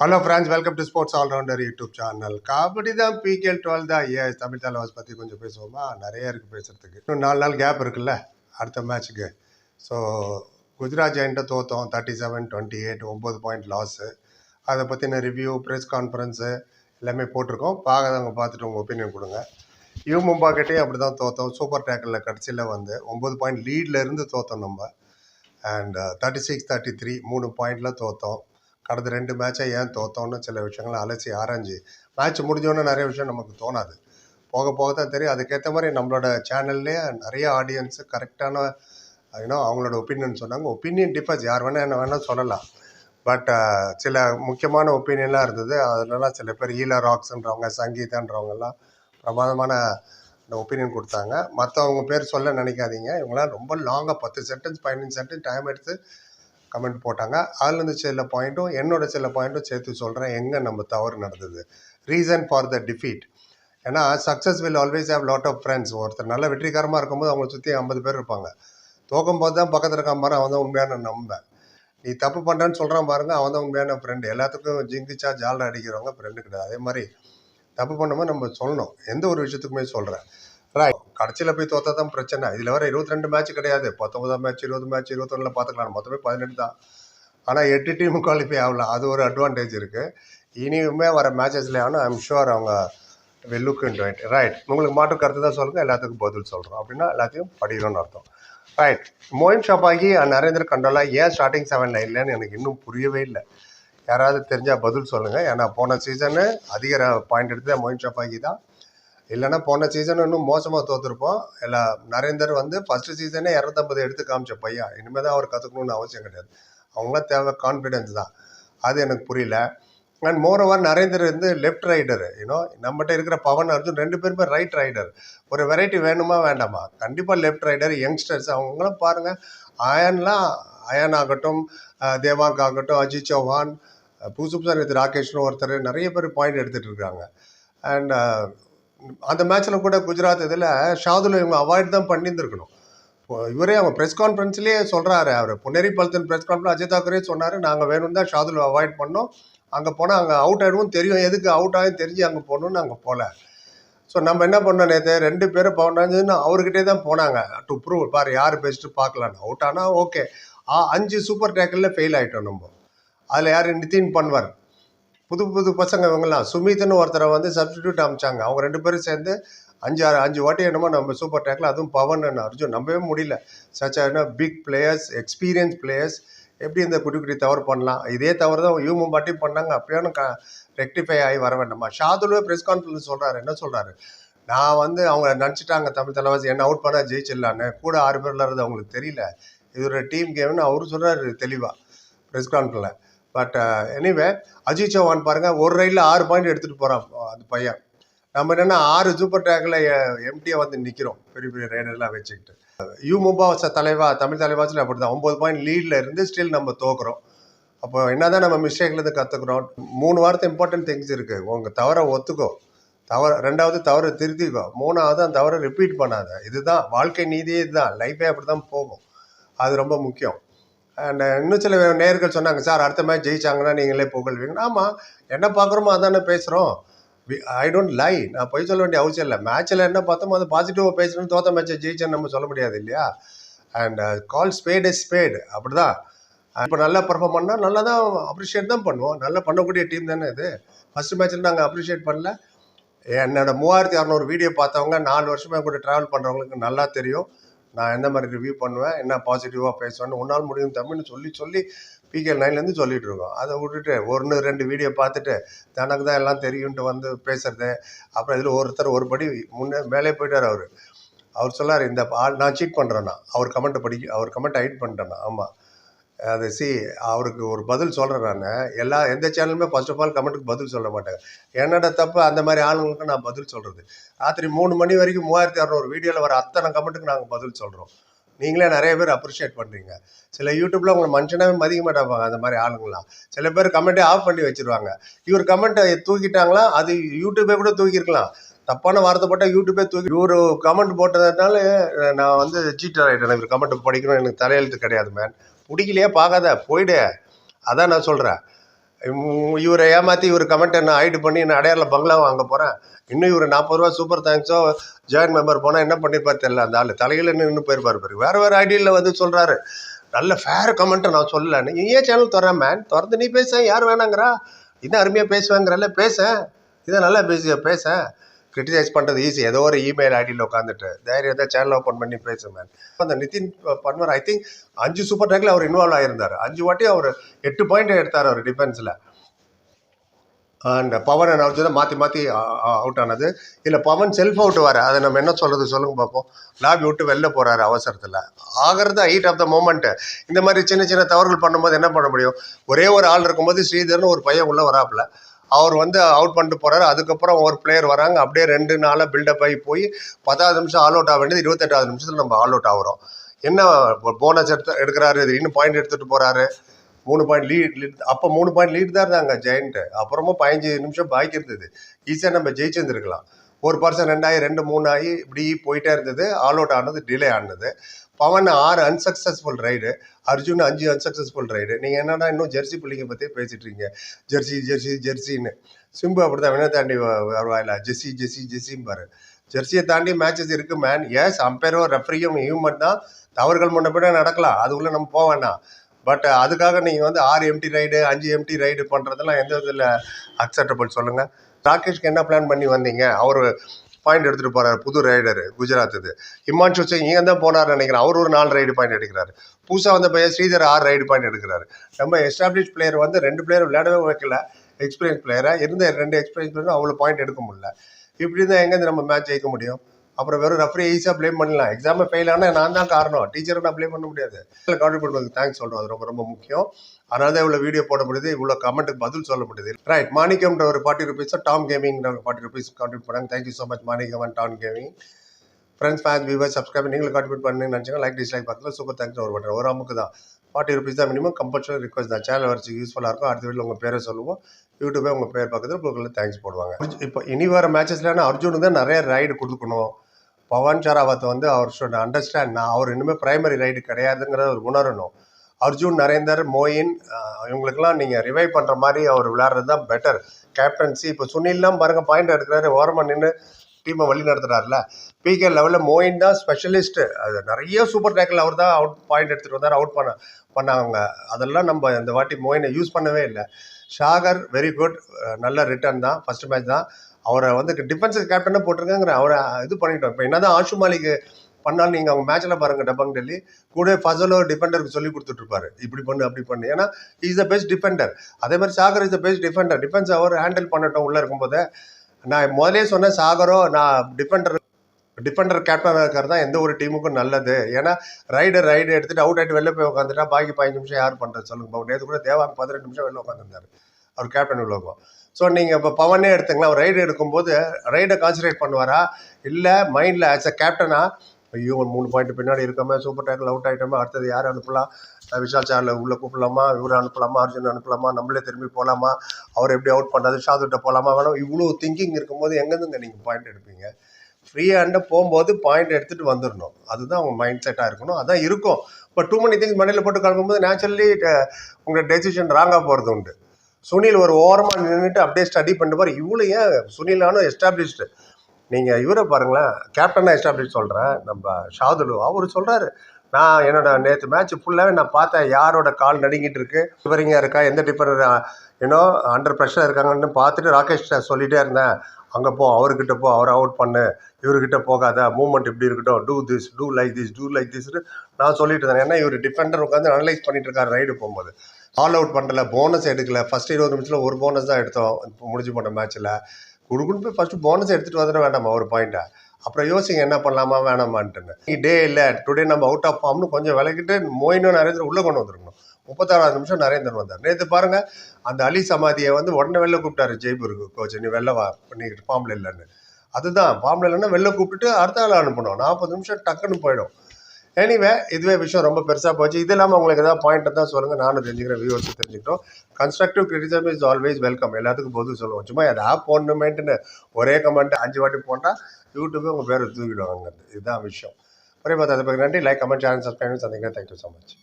Hello friends welcome to sports allrounder YouTube channel kabaddi தான் PKL twelve தான். ஏ தமிழ் தலைவாஸ் பற்றி கொஞ்சம் பேசுவோமா? நிறைய இருக்குது பேசுகிறதுக்கு இன்னும் நாலு நாள் கேப் இருக்குல்ல? அடுத்த மேட்ச்சுக்கு ஸோ குஜராத் ஜெயின்ட்ட தோத்தோம். தேர்ட்டி செவன் டுவெண்ட்டி எயிட் ஒம்பது பாயிண்ட் லாஸு அதை பற்றின ரிவ்யூ ப்ரெஸ் கான்ஃபரன்ஸு எல்லாமே போட்டிருக்கோம். பார்க்காதவங்க பார்த்துட்டு உங்கள் ஒப்பீனியன் கொடுங்க. யூ மும்பாக்கிட்டே அப்படி தான் தோத்தோம். சூப்பர் டேக்கில் கடைசியில் வந்து ஒம்பது பாயிண்ட் லீட்லேருந்து தோற்றோம் தோத்தோம் நம்ம. And thirty six thirty three மூணு பாயிண்டில் தோத்தோம். கடந்த ரெண்டு மேட்சை ஏன் தோத்தோன்னு சில விஷயங்களை அலசி ஆராய்ஞ்சு மேட்ச் முடிஞ்சோன்னே நிறைய விஷயம் நமக்கு தோணாது. போக போக தான் தெரியும். அதுக்கேற்ற மாதிரி நம்மளோட சேனல்லேயே நிறைய ஆடியன்ஸு கரெக்டான ஏன்னா அவங்களோட ஒப்பீனியன் சொன்னாங்க. ஒப்பீனியன் டிஃபர்ஸ் யார் வேணால் என்ன வேணால் சொல்லலாம். பட் சில முக்கியமான ஒப்பீனியன்லாம் இருந்தது. அதுலலாம் சில பேர் ஈலா ராக்ஸ்ன்றவங்க சங்கீதான்றவங்கெல்லாம் பிரமாதமான இந்த ஒப்பீனியன் கொடுத்தாங்க. மற்றவங்க பேர் சொல்ல நினைக்காதீங்க. இவங்களாம் ரொம்ப லாங்காக பத்து சென்டென்ஸ் பதினஞ்சு சென்டென்ஸ் டைம் எடுத்து கமெண்ட் போட்டாங்க. அதுலேருந்து சில பாயிண்ட்டும் என்னோட சில பாயிண்ட்டும் சேர்த்து சொல்கிறேன் எங்கே நம்ம தவறு நடந்தது? ரீசன் ஃபார் த டிஃபீட் ஏன்னா success will always have lot of friends ஒருத்தர் நல்ல வெற்றிகரமாக இருக்கும்போது அவங்களை சுற்றி ஐம்பது பேர் இருப்பாங்க. தோக்கும்போது தான் பக்கத்தில் இருக்க மாதிரி அவன் தான் உண்மையான நம்ப நீ தப்பு பண்ணுறேன்னு சொல்கிறான் பாருங்க அவன் தான் உண்மையான ஃப்ரெண்டு எல்லாத்துக்கும் ஜிங்கிச்சா ஜாலில் அடிக்கிறவங்க ஃப்ரெண்டு கிடையாது. அதே மாதிரி தப்பு பண்ணும்போது நம்ம சொல்லணும். எந்த ஒரு விஷயத்துக்குமே சொல்கிறேன் கடைசியில் போய் தோத்தா தான் பிரச்சனை. இதில் வர இருபத்தி ரெண்டு மேட்ச் கிடையாது. பத்தொன்பதாம் மேட்ச் இருபது மேட்ச் இருபத்தொன்னில் பார்த்துக்கலாம் மொத்தமே பதினெட்டு தான். ஆனால் எட்டு டீம் குவாலிஃபை ஆகல. அது ஒரு அட்வான்டேஜ் இருக்குது இனியுமே வர மேட்சஸில் ஆனால் ஐம் ஷுவர் அவங்க will look in right right உங்களுக்கு மாற்று கருத்து தான் சொல்லுங்கள் எல்லாத்துக்கும் பதில் சொல்கிறோம் அப்படின்னா எல்லாத்தையும் படிக்கணும்னு அர்த்தம். Right Moin Shafaghi Narender Kandola ஏன் ஸ்டார்டிங் செவனில் இல்லைன்னு எனக்கு இன்னும் புரியவே இல்லை. யாராவது தெரிஞ்சால் பதில் சொல்லுங்கள் ஏன்னா போன சீசனு அதிக பாயிண்ட் எடுத்து மோயின் ஷாபாகி தான். இல்லைன்னா போன சீசன் இன்னும் மோசமாக தோற்றுருப்போம் இல்லை நரேந்தர் வந்து ஃபஸ்ட்டு சீசனே இரநூத்தம்பது எடுத்து காமிச்ச பையன். இனிமேல் தான் அவர் கற்றுக்கணும்னு அவசியம் கிடையாது. அவங்களாம் தேவை கான்ஃபிடென்ஸ் தான். அது எனக்கு புரியல. அண்ட் மோர் ஓவர் நரேந்தர் வந்து லெஃப்ட் ரைடர் யூனோ நம்மகிட்ட இருக்கிற பவன் அர்ஜுன் ரெண்டு பேருமே ரைட் ரைடர் ஒரு வெரைட்டி வேணுமா வேண்டாமா? கண்டிப்பாக லெஃப்ட் ரைடர் யங்ஸ்டர்ஸ் அவங்களாம் பாருங்கள் அயன்லாம் அயன் ஆகட்டும் தேவாங்க் ஆகட்டும் அஜித் சௌஹான் புதுசு புதுசாக ராகேஷ்னு ஒருத்தர் நிறைய பேர் பாயிண்ட் எடுத்துகிட்டு இருக்காங்க. அண்ட் அந்த மேட்ச்சில் கூட குஜராத் இதில் ஷாதுல் இவங்க அவாய்ட் தான் பண்ணியிருந்துருக்கணும். இப்போ இவரே அவங்க ப்ரெஸ் கான்ஃபரன்ஸ்லேயே சொல்கிறாரு அவர். புனேரி பல்தன் ப்ரெஸ் கான்ஃபரன்ஸ் அஜய் தாக்கரே சொன்னார் நாங்கள் வேணும் தான் ஷாதுல் அவாய்ட் பண்ணோம். அங்கே போனால் அங்கே அவுட் ஆகிடுவோம் தெரியும் எதுக்கு அவுட் ஆகும் தெரிஞ்சு அங்கே போகணுன்னு அங்கே போகல ஸோ நம்ம என்ன பண்ணோம் நேற்று ரெண்டு பேரும் பவுண்டாஞ்சுன்னு அவர்கிட்டே தான் போனாங்க. டு ப்ரூவ் பாரு யார் பெஸ்ட்டு பார்க்கலான்னு. அவுட் ஆனால் ஓகே அஞ்சு சூப்பர் டேக்கிளில் ஃபெயில் ஆகிட்டோம் நம்ம. அதில் யார்? நிதின் பன்வர். புது புது பசங்க இவங்கெல்லாம் சுமித்னு ஒருத்தரை வந்து சப்ஸ்டிடியூட் அமைச்சாங்க. அவங்க ரெண்டு பேரும் சேர்ந்து அஞ்சு ஆறு அஞ்சு வாட்டி என்னமோ நம்ம சூப்பர் டேக்கில் அதுவும் பவன் அண்ட் அர்ஜுன் நம்பவே முடியல. சச் என்ன பிக் பிளேயர்ஸ் எக்ஸ்பீரியன்ஸ் பிளேயர்ஸ் எப்படி இந்த குட்டி குட்டி தவறு பண்ணலாம்? இதே தவறு தான் யூமும் பாட்டி பண்ணாங்க. அப்பயும் க ரெக்டிஃபை ஆகி வர வேண்டாமா? ஷாதுலுவே ப்ரெஸ் கான்ஃபரன்ஸ் சொல்கிறாரு என்ன சொல்கிறாரு நான் வந்து அவங்க நினச்சிட்டாங்க தமிழ் தலைவாசி. என்ன அவுட் பண்ணால் ஜெயிச்சிடலான்னு. கூட ஆறு பேர் விளாட்றது அவங்களுக்கு தெரியல. இது ஒரு டீம் கேம்னு அவரும் சொல்கிறாரு தெளிவாக ப்ரெஸ் கான்ஃபரன்ஸில் but anyway uh, Ajit Chauhan பாருங்கள் ஒரு ரைடில் ஆறு பாயிண்ட் எடுத்துகிட்டு போகிறான் அந்த பையன். நம்ம என்னென்னா ஆறு சூப்பர் டேக்கில் எம்டியாக வந்து நிற்கிறோம் பெரிய பெரிய ரைடர்லாம் வச்சுக்கிட்டு. யூ மும்பாவச தலைவா தமிழ் தலைவாச்சில் அப்படி தான் ஒம்பது பாயிண்ட் லீடில் இருந்து ஸ்டில் நம்ம தோக்குறோம். அப்போ என்ன தான் நம்ம மிஸ்டேக்லேருந்து கற்றுக்குறோம் மூணு வாரத்தை இம்பார்ட்டன்ட் திங்ஸ் இருக்குது உங்கள் தவறை ஒத்துக்கோ. தவறு ரெண்டாவது தவறை திருத்திக்கோ. மூணாவது அந்த தவறை ரிப்பீட் பண்ணாத. இதுதான் வாழ்க்கை நீதியே இதுதான். லைஃபே அப்படி தான் போகும். அது ரொம்ப முக்கியம். இன்னும் சில நேர்கள் சொன்னாங்க சார் அடுத்த மேட்ச் ஜெயிச்சாங்கன்னா நீங்களே புகழ்வீங்க. ஆமாம் என்ன பார்க்குறோமோ அதானே பேசுகிறோம் ஐ டோன்ட் லை நான் போய் சொல்ல வேண்டிய அவசியம் இல்லை. மேட்ச்சில் என்ன பார்த்தோமோ அது பாசிட்டிவாக பேசணும்னு தோத்த மேட்சை ஜெயிச்சேன்னு நம்ம சொல்ல முடியாது இல்லையா? And call spade is spade அப்படி தான் இப்போ நல்லா பர்ஃபார்ம் பண்ணால் நல்லா தான் அப்ரிஷியேட் தான் பண்ணுவோம். நல்லா பண்ணக்கூடிய டீம் தானே இது. ஃபஸ்ட் மேட்ச்சில் நாங்கள் அப்ரிஷியேட் பண்ணல. என்னோட மூவாயிரத்தி அறநூறு வீடியோ பார்த்தவங்க நாலு வருஷமாக கூட ட்ராவல் பண்ணுறவங்களுக்கு நல்லா தெரியும். நான் எந்த மாதிரி ரிவ்யூ பண்ணுவேன் என்ன பாசிட்டிவாக பேசுவேன்னு உன்னால் முடியும் தமிழ்னு சொல்லி சொல்லி பிகேஎல் நைன்லேருந்து சொல்லிட்டு இருக்கோம். அதை விட்டுட்டு ஒன்று ரெண்டு வீடியோ பார்த்துட்டு தனக்கு தான் எல்லாம் தெரியும்ட்டு வந்து பேசுறது. அப்புறம் இதில் ஒருத்தர் ஒரு படி முன்னே மேலே போயிட்டார் அவர். அவர் சொல்லார் இந்த ஆள் நான் சீட் பண்ணுறேன்னா அவர் கமெண்ட்டை படி அவர் கமெண்ட் ஹைட் பண்ணுறேன்னா ஆமாம் அது சி அவருக்கு ஒரு பதில் சொல்கிறேன் நான். எல்லா எந்த சேனலுமே ஃபர்ஸ்ட் ஆஃப் ஆல் கமெண்ட்டுக்கு பதில் சொல்ல மாட்டாங்க என்னோட தப்பு அந்த மாதிரி ஆளுங்களுக்கு நான் பதில் சொல்கிறது ராத்திரி மூணு மணி வரைக்கும் மூவாயிரத்தி அறநூறு வீடியோவில் வர அத்தனை கமெண்ட்டுக்கு நாங்கள் பதில் சொல்கிறோம் நீங்களே நிறைய பேர் அப்ரிஷியேட் பண்ணுறீங்க சில யூடியூப்பில் உங்களை மனுஷனாவே மதிக்க மாட்டாங்க அந்த மாதிரி ஆளுங்களாம் சில பேர் கமெண்ட்டே ஆஃப் பண்ணி வச்சுருவாங்க. இவர் கமெண்ட்டை தூக்கிட்டாங்களா அது யூடியூபே கூட தூக்கியிருக்கலாம். தப்பான வார்த்தை போட்டால் யூடியூபே தூக்கி இவர் கமெண்ட் போட்டதுனால நான் வந்து சீட்டர் ஆகிட்டேன் இவர் கமெண்ட் படிக்கணும். எனக்கு தலையெழுத்து கிடையாது மேன் பிடிக்கலையே பார்க்காத. போயிடு. அதான் நான் சொல்கிறேன் இவரை ஏமாற்றி இவர் கமெண்ட்டை என்ன ஐடி பண்ணி நான் அடையாரில் பங்களா வாங்க போகிறேன் இன்னும் இவர் நாற்பது ரூபா சூப்பர் தேங்க்ஸோ ஜாயின் மெம்பர் போனால் என்ன பண்ணியிருப்பார் தெரியல. அந்த ஆள் தலையில் நின்று போயிருப்பார் பாரு. வேறு வேறு ஐடியில் வந்து சொல்கிறாரு நல்ல ஃபேர் கமெண்ட்டை நான் சொல்லலன்னு நீ ஏன் சேனல் தரேன் மேன் திறந்து நீ பேச. யார் வேணாங்கிறா? இதான் அருமையாக பேசுவேங்கிறல்ல? பேச. இதை நல்லா பேச பேச. கிரிட்டிசைஸ் பண்ணுறது ஈஸி ஏதோ ஒரு இமெயில் ஐடியில் உட்காந்துட்டு தைரியம் தான் சேனல் ஓப்பன் பண்ணி பேசுவேன் அந்த நிதின் பன்வர் ஐ திங்க் அஞ்சு சூப்பர் டேக்கில் அவர் இன்வால்வ் ஆகியிருந்தார் அஞ்சு வாட்டி அவர் எட்டு பாயிண்ட் எடுத்தார் அவர் டிஃபென்ஸில் அண்ட் பவன் அண்ட் அர்ஜுன் மாற்றி மாற்றி அவுட் ஆனது. இல்லை பவன் செல்ஃப் அவுட் வர. அதை நம்ம என்ன சொல்கிறது சொல்லுங்க பார்ப்போம் லாபி விட்டு வெளில போகிறாரு அவசரத்தில். ஆகிறது ஹீட் ஆஃப் த மூமெண்ட்டு இந்த மாதிரி சின்ன சின்ன தவறுகள் பண்ணும்போது என்ன பண்ண முடியும்? ஒரே ஒரு ஆள் இருக்கும்போது ஸ்ரீதர்னு ஒரு பையன் உள்ளே வராப்புல. அவர் வந்து அவுட் பண்ணிட்டு போகிறாரு அதுக்கப்புறம் ஒரு பிளேயர் வராங்க. அப்படியே ரெண்டு நாளாக பில்டப் ஆகி போய் பத்தாவது நிமிஷம் ஆல் அவுட் ஆக வேண்டியது இருபத்தெட்டாவது நிமிஷத்தில் நம்ம ஆல் அவுட் ஆகிறோம். என்ன போனஸ் எடுத்து எடுக்கிறாரு இன்னும் பாயிண்ட் எடுத்துகிட்டு போகிறாரு மூணு பாயிண்ட் லீட் லீட் அப்போ மூணு பாயிண்ட் லீட் தான் இருந்தாங்க ஜெயண்ட்டு அப்புறமா பதினஞ்சு நிமிஷம் பாக்கி இருந்தது. ஈஸியாக நம்ம ஜெயிச்சிருந்துருக்கலாம். ஒரு பர்சன் ரெண்டாயி ரெண்டு மூணு ஆகி இப்படி போயிட்டே இருந்தது. ஆல் அவுட் ஆனது டிலே ஆனது. பவன் ஆறு அன்சக்ஸஸ்ஃபுல் ரைடு அர்ஜுன் அஞ்சு அன்சக்ஸஸ்ஃபுல் ரைடு நீங்கள் என்னென்னா இன்னும் ஜெர்சி பிள்ளைங்க பற்றி பேசிட்டுருங்க ஜெர்சி ஜெர்சி ஜெர்சின்னு. சிம்பு அப்படி தான் வினை தாண்டி வருவாயில்ல. ஜெர்சி ஜெர்சி ஜெர்சிம்பாரு ஜெர்சியை தாண்டி மேட்சஸ் இருக்குது மேன் எஸ் அம்பையரும் ரெஃப்ரியும் ஹியூமன் தான். தவறுகள் முன்னப்பிட நடக்கலாம். அதுக்குள்ளே நம்ம போவேண்ணா பட் அதுக்காக நீங்கள் வந்து ஆறு எம்டி ரைடு அஞ்சு எம்டி ரைடு பண்ணுறதெல்லாம் எந்த விதத்தில் அக்செப்டபிள் சொல்லுங்கள் ராகேஷ்க்கு என்ன பிளான் பண்ணி வந்தீங்க? அவர் பாயிண்ட் எடுத்துகிட்டு போகிறார் புது ரைடரு குஜராத் இது இமான்ஷு சிங் இங்கே தான் போனார் நினைக்கிறேன். அவர் ஒரு நாலு ரைடு பாயிண்ட் எடுக்கிறாரு. புதுசாக வந்த பையன் ஸ்ரீதர் ஆறு ரைடு பாயிண்ட் எடுக்கிறாரு. நம்ம எஸ்டாப்ளிஷ் பிளேயர் வந்து ரெண்டு பிளேயர் விளையாடவே வைக்கல. எக்ஸ்பீரியன்ஸ் பிளேயராக இருந்த ரெண்டு எக்ஸ்பீரியன்ஸ் பிளேயரும் அவ்வளோ பாயிண்ட் எடுக்க முடியல. இப்படி தான் எங்கேருந்து நம்ம மேட்ச் ஜெயிக்க முடியும்? அப்புறம் வெறும் ரெஃப்ரி ஈஸியாக ப்ளேம் பண்ணலாம். எக்ஸாமை ஃபெயில் ஆனால் நான் தான் காரணம். டீச்சரை நான் ப்ளேம் பண்ண முடியாது. கான்ட்ரிபியூட் பண்ணி தேங்க்ஸ் சொல்கிறோம் அது ரொம்ப ரொம்ப முக்கியம். அதனால தான் இவ்வளோ வீடியோ போட முடியுது. இவ்வளோ கமெண்ட்டுக்கு பதில் சொல்ல முடியுது. ரைட் மாணிக்கம்ன்ற ஒரு ஃபார்ட்டி ருபீஸோ டாம் கேமிங்ன்ற ஒரு ஃபார்ட்டி ருபீஸ் கான்ட்ரிபியூட் பண்ணாங்க. Thank you so much Manickam and Tom gaming friends fans viewer subscribe நீங்களும் கான்ட்ரிபியூட் பண்ணுன்னு நினச்சிங்க லைக் டிஸ்லைக் பக்கத்தில் சூப்பர் தேங்க்ஸ் ஒரு பண்ணுறேன் ஒரு அமுக்கு தான். ஃபார்ட்டி ருபீஸ் தான் மினிமம் கம்பல்சரி ரிக்வஸ்ட் தான். சேனல் வரைச்சு யூஸ்ஃபுல்லாக இருக்கும். அடுத்த வீட்டில் உங்கள் பேரை சொல்லுவோம். யூடியூபே உங்கள் பேர் பக்கத்தில் உங்களுக்கு தேங்க்ஸ் போடுவாங்க. இப்போ இனி வர மேட்சஸ்லாம் அர்ஜுனுக்கு தான் நிறைய ரைடு கொடுக்கணும். பவன் ஷராவத் வந்து அவர் ஷுட் அண்டர்ஸ்டாண்ட் நான் அவர் இனிமேல் பிரைமரி ரைடு கிடையாதுங்கிறத அவர் உணரணும். அர்ஜுன் நரேந்தர் மோயின் இவங்களுக்கெல்லாம் நீங்கள் ரிவைவ் பண்ணுற மாதிரி அவர் விளையாடுறது தான் பெட்டர் கேப்டன்சி இப்போ சுனில்லாம் பாருங்கள் பாயிண்ட் எடுக்கிறாரு ஓரமாக நின்று டீமை வழி நடத்துறாருல பிகே லெவலில் மோயின் தான் ஸ்பெஷலிஸ்ட்டு அது நிறைய சூப்பர் டேக்கில் அவர் தான் அவுட் பாயிண்ட் எடுத்துகிட்டு வந்தார் அவுட் பண்ண பண்ணாங்க. அதெல்லாம் நம்ம இந்த வாட்டி மோயினை யூஸ் பண்ணவே இல்லை. ஷாகர் வெரி குட் நல்ல ரிட்டர்ன் தான் ஃபர்ஸ்ட் மேட்ச் தான். அவரை வந்து டிஃபென்ஸ் கேப்டனாக போட்டிருக்காங்கிற அவரை இது பண்ணிட்டோம். இப்போ என்னதான் ஆஷு மாலிக் பண்ணாலும் நீங்கள் அவங்க மேட்ச்சில் பாருங்கள் டபங் டெல்லி. கூட ஃபசலோ டிஃபெண்டருக்கு சொல்லி கொடுத்துட்ருப்பாரு. இப்படி பண்ணு அப்படி பண்ணு. ஏன்னா இஸ் த பெஸ்ட் டிஃபெண்டர் அதே மாதிரி Sagar is the best defender defence our handle பண்ணட்டும் உள்ளே இருக்கும்போது. நான் முதலே சொன்னேன் சாகரோ நான் டிஃபெண்டர் டிஃபெண்டர் கேப்டனாக இருக்கிறது தான் எந்த ஒரு டீமுக்கும் நல்லது. ஏன்னா ரைடர் ரைடு எடுத்துகிட்டு அவுட் ஆகிட்டு வெளில போய் உட்காந்துட்டா பாக்கி பதினஞ்சு நிமிஷம் யார் பண்ணுறது சொல்லுங்க நேற்று கூட தேவாங்க பதினெட்டு நிமிஷம் வெளில உட்காந்துருந்தாரு அவர் கேப்டன் உலகம். ஸோ நீங்கள் இப்போ பவனே எடுத்துங்களா அவர் ரைடு எடுக்கும்போது ரைடை கான்சன்ட்ரேட் பண்ணுவாரா? இல்லை மைண்டில் ஆஸ் அ கேப்டனா ஐயோ ஒரு மூணு பாயிண்ட் பின்னாடி இருக்கமே சூப்பர் டேக்கில் அவுட் ஆகிட்டோமே அடுத்தது யார் அனுப்பலாம்? விஷால் சாரில் உள்ளே கூப்பிடலாமா? இவரை அனுப்பலாமா? அர்ஜுன் அனுப்பலாமா? நம்மளே திரும்பி போகலாமா அவர் எப்படி அவுட் பண்ணுறது ஷாதுட்ட போகலாமா வேணும் இவ்வளோ திங்கிங் இருக்கும்போது எங்கேருந்துங்க நீங்கள் பாயிண்ட் எடுப்பீங்க? ஃப்ரீ ஹேண்டை போகும்போது பாயிண்ட் எடுத்துகிட்டு வந்துடணும். அதுதான் அவங்க மைண்ட் செட்டாக இருக்கணும். அதான் இருக்கும். இப்போ டூ மணி திங்ஸ் மண்டையில் போட்டு கிளம்பும்போது நேச்சுரலி உங்கள் டெசிஷன் ராங்காக போகிறது உண்டு. சுனில் ஒரு ஓரமாக நின்றுட்டு அப்படியே ஸ்டடி பண்ணிட்டு பாரு. இவ்வளோ ஏன் சுனிலானும் எஸ்டாப்ளிஷ்டு நீங்கள் இவரை பாருங்களேன். கேப்டனாக எஸ்டாப்ளிஷ் சொல்கிறேன் நம்ம ஷாதுலு அவர் சொல்கிறாரு நான் என்னோட நேற்று மேட்ச் ஃபுல்லாகவே நான் பார்த்தேன். யாரோட கால் நடுங்கிட்டு இருக்கு? இவரிங்க இருக்கா? எந்த டிஃபர் ஏன்னோ அண்டர் ப்ரெஷர் இருக்காங்கன்னு பார்த்துட்டு ராகேஷ் சொல்லிகிட்டே இருந்தேன். அங்கே போ அவர்கிட்ட போ அவரை அவுட் பண்ணு. இவர்கிட்ட போகாத. மூமெண்ட் இப்படி இருக்கட்டும். Do this do like this do like திஸ்னு நான் சொல்லிட்டு இருந்தேன். ஏன்னா இவர் டிஃபெண்டர் உட்காந்து அனலைஸ் பண்ணிட்டு இருக்காரு ரைடு போகும்போது. ஆல் அவுட் பண்ணல. போனஸ் எடுக்கல. ஃபர்ஸ்ட் இருபது நிமிஷத்தில் ஒரு போனஸ் தான் எடுத்தோம். இப்போ முடிஞ்சு போன மேட்ச்சில் குடுக்குன்னு போய் ஃபஸ்ட்டு போனஸ் எடுத்துகிட்டு வந்துட வேண்டாமா ஒரு பாயிண்ட்டை அப்புறம் யோசிங்க என்ன பண்ணலாமா வேணாமான்ட்டுன்னு. டே இல்லை. டுடே நம்ம அவுட் ஆஃப் ஃபார்ம்னு கொஞ்சம் விளக்கிட்டு மோயினும் நிறைய உள்ளே கொண்டு வந்துருக்கணும். முப்பத்தாறாவது நிமிஷம் நரேந்திரன் வந்தார். நேற்று பாருங்க அந்த அலி சமாதியை வந்து உடனே வெளில கூப்பிட்டாரு ஜெய்ப்பூருக்கு கோச் நீ வெளில வா பண்ணிக்கிட்டு ஃபார்மில் இல்லைன்னு. அதுதான் ஃபார்மில் இல்லைன்னா வெளில கூப்பிட்டுட்டு அடுத்த ஆள் அனுப்பணும் நாற்பது நிமிஷம் டக்குன்னு போயிடும். எனிவே இதுவே விஷயம் ரொம்ப பெருசாக போச்சு. இது இல்லாமல் உங்களுக்கு ஏதாவது பாயிண்ட் தான் சொல்லுங்கள் நானும் தெரிஞ்சுக்கிறேன் வியூவர்ஸ் தெரிஞ்சுக்கிட்டோம் constructive criticism is always welcome எல்லாத்துக்கும் பொது சொல்லுவோம். சும்மா ஏதாவது போடணுமேட்டுன்னு ஒரே கமெண்ட் அஞ்சு வாட்டி போட்டால் யூடியூபே உங்கள் பேரை தூக்கிடுவாங்க இதுதான் விஷயம். ஒரே பார்த்து அதை பற்றி நன்றி. லைக் கமெண்ட் சேனல் சப்ஸ்கிரைப் சந்திக்கிறேன். Thank you so much